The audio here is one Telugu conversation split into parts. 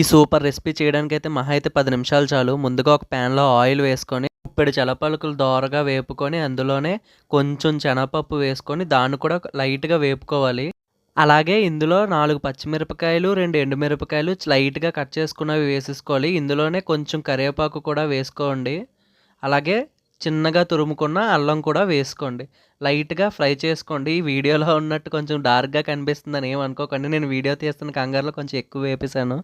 ఈ సూపర్ రెసిపీ చేయడానికి అయితే మహా అయితే పది నిమిషాలు చాలు. ముందుగా ఒక ప్యాన్లో ఆయిల్ వేసుకొని ఇప్పుడు శనగపలుకులు దోరగా వేపుకొని అందులోనే కొంచెం శనగపప్పు వేసుకొని దాన్ని కూడా లైట్గా వేపుకోవాలి. అలాగే ఇందులో నాలుగు పచ్చిమిరపకాయలు రెండు ఎండుమిరపకాయలు లైట్గా కట్ చేసుకున్నవి వేసేసుకోవాలి. ఇందులోనే కొంచెం కరివేపాకు కూడా వేసుకోండి. అలాగే చిన్నగా తురుముకున్న అల్లం కూడా వేసుకోండి. లైట్గా ఫ్రై చేసుకోండి. ఈ వీడియోలో ఉన్నట్టు కొంచెం డార్క్గా కనిపిస్తుందని ఏమనుకోకండి నేను వీడియో తీస్తున్న కంగారులో కొంచెం ఎక్కువ వేపేశాను.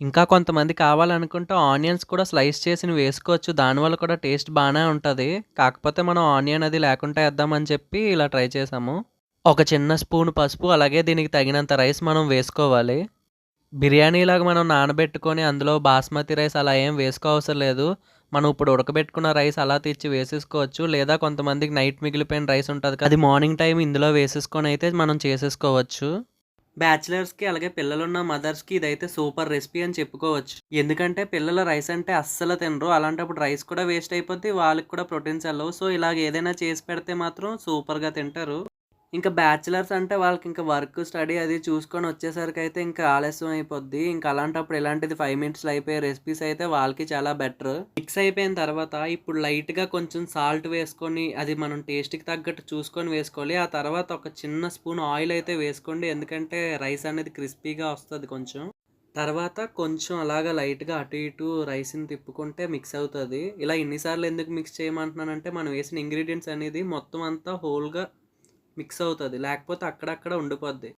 ఇంకా కొంతమంది కావాలనుకుంటే ఆనియన్స్ కూడా స్లైస్ చేసి వేసుకోవచ్చు. దానివల్ల కూడా టేస్ట్ బాగానే ఉంటుంది. కాకపోతే మనం ఆనియన్ అది లేకుండా వేద్దామని చెప్పి ఇలా ట్రై చేసాము. ఒక చిన్న స్పూన్ పసుపు అలాగే దీనికి తగినంత రైస్ మనం వేసుకోవాలి. బిర్యానీలాగా మనం నానబెట్టుకొని అందులో బాస్మతి రైస్ అలా ఏం వేసుకోవసరం లేదు. మనం ఇప్పుడు ఉడకబెట్టుకున్న రైస్ అలా తెచ్చి వేసేసుకోవచ్చు. లేదా కొంతమందికి నైట్ మిగిలిపోయిన రైస్ ఉంటుంది అది మార్నింగ్ టైం ఇందులో వేసేసుకొని అయితే మనం చేసేసుకోవచ్చు. బ్యాచిలర్స్కి అలాగే పిల్లలున్న మదర్స్కి ఇదైతే సూపర్ రెసిపీ అని చెప్పుకోవచ్చు. ఎందుకంటే పిల్లల రైస్ అంటే అస్సలు తినరు. అలాంటప్పుడు రైస్ కూడా వేస్ట్ అయిపోద్ది వాళ్ళకి కూడా ప్రోటీన్స్ వెళ్ళవు సో ఇలాగ ఏదైనా చేసి పెడితే మాత్రం సూపర్గా తింటారు. ఇంకా బ్యాచిలర్స్ అంటే వాళ్ళకి ఇంకా వర్క్ స్టడీ అది చూసుకొని వచ్చేసరికి అయితే ఇంకా ఆలస్యం అయిపోద్ది. ఇంకా అలాంటప్పుడు ఇలాంటిది ఫైవ్ మినిట్స్లో అయిపోయే రెసిపీస్ అయితే వాళ్ళకి చాలా బెటర్ మిక్స్ అయిపోయిన తర్వాత ఇప్పుడు లైట్గా కొంచెం సాల్ట్ వేసుకొని అది మనం టేస్ట్కి తగ్గట్టు చూసుకొని వేసుకోవాలి. ఆ తర్వాత ఒక చిన్న స్పూన్ ఆయిల్ అయితే వేసుకోండి. ఎందుకంటే రైస్ అనేది క్రిస్పీగా వస్తుంది కొంచెం. తర్వాత కొంచెం అలాగా లైట్గా అటు ఇటు రైస్ని తిప్పుకుంటే మిక్స్ అవుతుంది. ఇలా ఎన్నిసార్లు ఎందుకు మిక్స్ చేయమంటున్నానంటే మనం వేసిన ఇంగ్రీడియంట్స్ అనేది మొత్తం అంతా హోల్గా మిక్స్ అవుతుంది లేకపోతే అక్కడక్కడ ఉండిపోద్ది.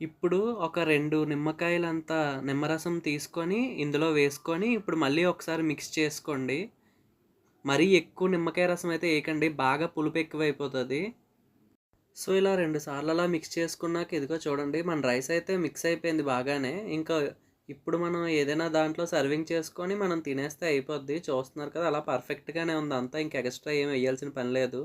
ఇప్పుడు ఒక రెండు నిమ్మకాయలంత నిమ్మరసం తీసుకొని ఇందులో వేసుకొని ఇప్పుడు మళ్ళీ ఒకసారి మిక్స్ చేసుకోండి. మరీ ఎక్కువ నిమ్మకాయ రసం అయితే వేయకండి. బాగా పులుపు ఎక్కువైపోతుంది. సో ఇలా రెండు సార్లు అలా మిక్స్ చేసుకున్నాక ఇదిగో చూడండి. మన రైస్ అయితే మిక్స్ అయిపోయింది బాగానే. ఇంకా ఇప్పుడు మనం ఏదైనా దాంట్లో సర్వింగ్ చేసుకొని మనం తినేస్తే అయిపోద్ది. చూస్తున్నారు కదా అలా పర్ఫెక్ట్గానే ఉంది. అంతా ఇంకా ఎక్స్ట్రా ఏం వేయాల్సిన పని లేదు.